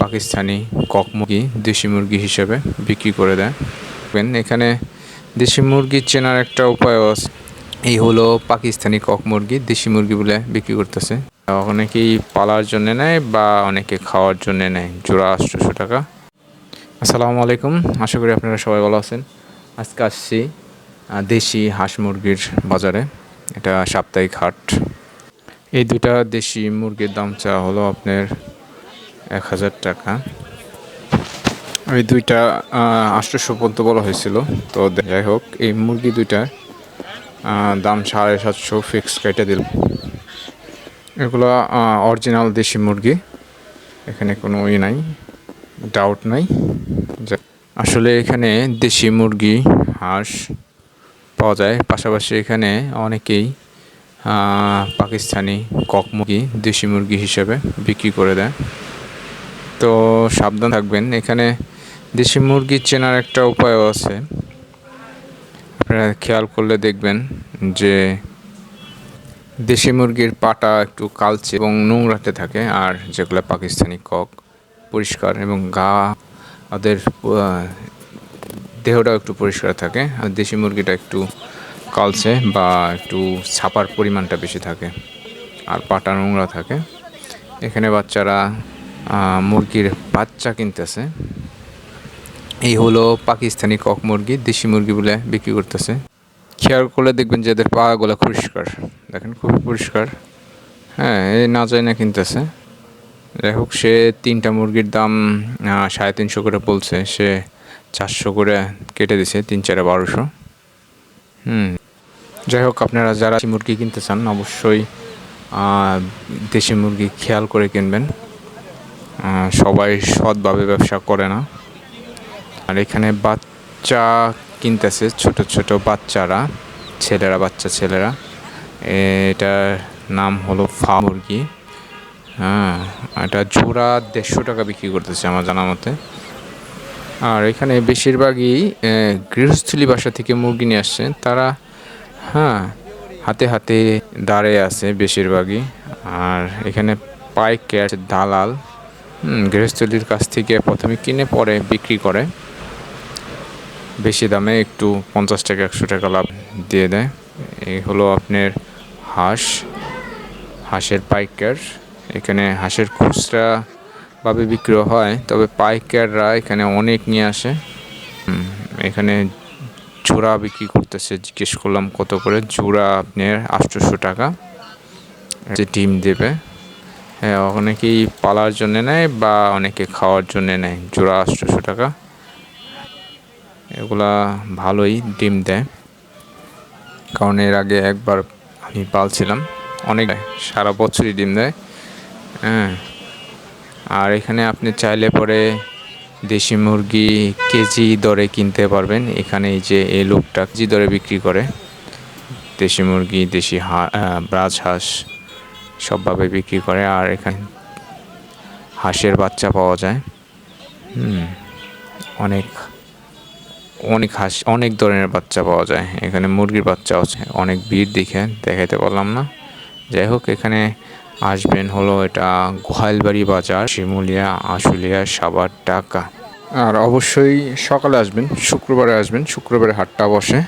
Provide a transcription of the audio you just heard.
Pakistani cock মুরগি দেশি মুরগি হিসেবে বিক্রি করে দেয়। এখানে দেশি মুরগি চেনার একটা উপায়ও আছে। এই হলো পাকিস্তানি কক মুরগি দেশি মুরগি বলে বিক্রি করতেছে। অনেকেই পালার জন্য নেয় বা অনেকে খাওয়ার জন্য নেয়। জোড়া আটশোশো টাকা। আসসালামু আলাইকুম। আশা করি আপনারা সবাই ভালো আছেন। আজকে আসছি দেশি হাঁস মুরগির বাজারে। এটা সাপ্তাহিক হাট। এই দুটা দেশি মুরগির দাম চা হলো আপনার এক হাজার টাকা। ওই দুইটা আটশোশো পর্যন্ত বলা হয়েছিল। তো যাই হোক, এই মুরগি দুইটা দাম সাড়ে সাতশো ফিক্স কেটে দিল। এগুলো অরিজিনাল দেশি মুরগি। এখানে কোনো ই নাই ডাউট নাই। আসলে এখানে দেশি মুরগি, হাঁস পাওয়া যায়। পাশাপাশি এখানে অনেকেই পাকিস্তানি কক মুরগি দেশি মুরগি হিসেবে বিক্রি করে দেয়। তো সাবধান থাকবেন। এখানে দেশি মুরগি চেনার একটা উপায়ও আছে। আপনারা খেয়াল করলে দেখবেন যে দেশি মুরগির পাটা একটু কালচে এবং নোংরাতে থাকে, আর যেগুলো পাকিস্তানি কক, পরিষ্কার এবং গা, ওদের দেহটাও একটু পরিষ্কার থাকে, আর দেশি মুরগিটা একটু কালচে বা একটু ছাপার পরিমাণটা বেশি থাকে, আর পাটা নোংরা থাকে। এখানে বাচ্চারা মুরগির বাচ্চা কিনতেছে। এই হলো পাকিস্তানি কক মুরগি, দেশি মুরগি বলে বিক্রি করতেছে। খেয়াল করলে দেখবেন যে এদের পাগুলো পরিষ্কার। দেখেন, খুবই পরিষ্কার। হ্যাঁ এই না যায় না কিনতেছে। যাই হোক, সে তিনটা মুরগির দাম সাড়ে তিনশো করে বলছে। সে চারশো করে কেটে দিছে, তিন চারে বারোশো। হুম। যাই হোক, আপনারা যারা মুরগি কিনতে চান, অবশ্যই দেশি মুরগি খেয়াল করে কিনবেন। সবাই সৎভাবে ব্যবসা করে না। আর এখানে বাচ্চা কিনতেছে, ছোট ছোট বাচ্চারা, ছেলেরা, বাচ্চা ছেলেরা। এটার নাম হলো ফা মুরগি। হ্যাঁ এটা জোড়া দেড়শো টাকা বিক্রি করতেছে আমার জানা মতে। আর এখানে বেশিরভাগই গৃহস্থলী বাসা থেকে মুরগি নিয়ে আসছে। তারা হ্যাঁ হাতে হাতে দাঁড়িয়ে আছে বেশিরভাগই। আর এখানে পাইকার দালাল। গৃহস্থলীর কাছ থেকে প্রথমে কিনে পরে বিক্রি করে। বেশি দামে একটু পঞ্চাশ টাকা, একশো টাকা লাভ দিয়ে দেয়। এই হলো আপনার হাঁস, হাঁসের পাইকার। এখানে হাঁসের খুচরা ভাবে বিক্রি হয়, তবে পাইকাররা এখানে অনেক নিয়ে আসে। এখানে জোড়া বিক্রি করতেছে, জিজ্ঞেস করলাম কত করে জোড়া আপনার আটশোশো টাকা। যে ডিম দেবে। অনেকেই পালার জন্য নেয় বা অনেকে খাওয়ার জন্য নেয়। জোড়া আটশোশো টাকা। এগুলা ভালোই ডিম দেয়। কারণ এর আগে একবার আমি পালছিলাম। অনেক সারা বছরই ডিম দেয়। হ্যাঁ আর এখানে আপনি চাইলে পরে দেশি মুরগি কেজি দরে কিনতে পারবেন। এখানে এই যে এই লোকটা কেজি দরে বিক্রি করে। দেশি মুরগি, দেশি হা- ব্রাজ রাজহাঁস সবভাবে বিক্রি করে আর এখানে হাঁসের বাচ্চা পাওয়া যায়। অনেক অনেক হাঁস, অনেক ধরনের বাচ্চা পাওয়া যায়। এখানে মুরগির বাচ্চা আছে। অনেক ভিড় দেখে দেখাতে পারলাম না। যাই হোক, এখানে আসবেন হলো এটা গোহাইলবাড়ি বাজার, শিমুলিয়া, আশুলিয়া সাবার ঢাকা। আর অবশ্যই সকালে আসবেন, শুক্রবারে আসবেন, শুক্রবারে হাটটা বসে।